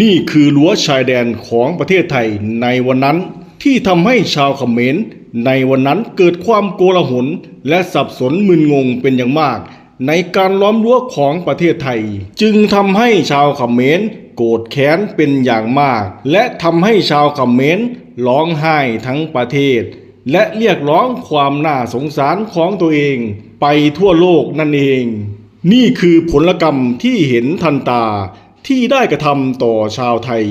นี่คือรั้วชายแดนของประเทศไทยในวันนั้นที่ทำให้ชาวเขมรในวันนั้นเกิดความโกลาหลและสับสนมึนงงเป็นอย่างมาก ในการล้อมรั้วของประเทศไทย จึงทำให้ชาวเขมรโกรธแค้นเป็นอย่างมาก และทำให้ชาวเขมรร้องไห้ทั้งประเทศ และเรียกร้องความน่าสงสารของตัวเอง ไปทั่วโลกนั่นเอง นี่คือผลกรรมที่เห็นทันตา ที่ได้กระทำต่อชาวไทย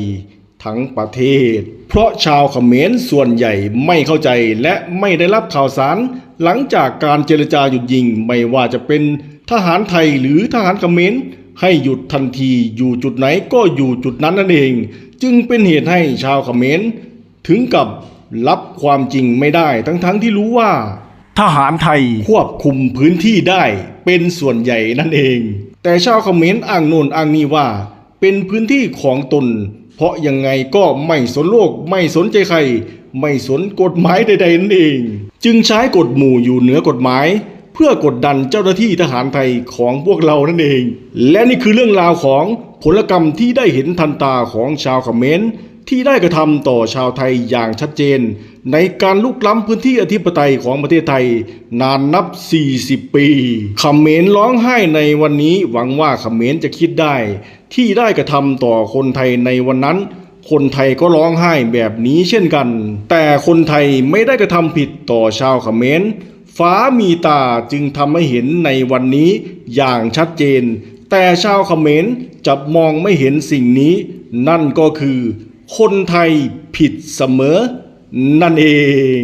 ทั้งประเทศ เพราะชาวเขมรส่วนใหญ่ไม่เข้าใจและไม่ได้รับข่าวสาร หลังจากการเจรจาหยุดยิงไม่ว่าจะเป็นทหารไทยหรือทหารเขมรให้หยุดทันทีอยู่จุดไหนก็อยู่จุดนั้นนั่นเอง จึงเป็นเหตุให้ชาวเขมรถึงกับรับความจริงไม่ได้ทั้งๆทที่รู้ว่า ทหารไทยควบคุมพื้นที่ได้เป็นส่วนใหญ่นั่นเอง แต่ชาวเขมรอ้างโน่นอ้างนี่ว่า เป็นพื้นที่ของตน เพราะยังไงก็ไม่สนโลกไม่สนใจใคร ไม่สนกฎหมายใดๆนั่นเอง จึงใช้กฎหมู่อยู่เหนือกฎหมาย เพื่อกดดันเจ้าหน้าที่ทหารไทยของพวกเรานั่นเอง และนี่คือเรื่องราวของผลกรรมที่ได้เห็นทันตาของชาวเขมรที่ได้กระทำต่อชาวไทยอย่างชัดเจน ในการลุกล้ำพื้นที่อธิปไตยของประเทศไทย นานนับ 40 ปีเขมรร้องไห้ในวันนี้หวังว่าเขมรจะคิดได้ ที่ได้กระทำต่อคนไทยในวันนั้น คนไทยก็ร้องไห้แบบนี้เช่นกัน แต่คนไทยไม่ได้กระทำผิดต่อชาวเขมรฟ้ามีตาจึงทำให้เห็นในวันนี้อย่างชัดเจน แต่ชาวเขมรจะมองไม่เห็นสิ่งนี้ นั่นก็คือ คนไทยผิดเสมอ นั่นเอง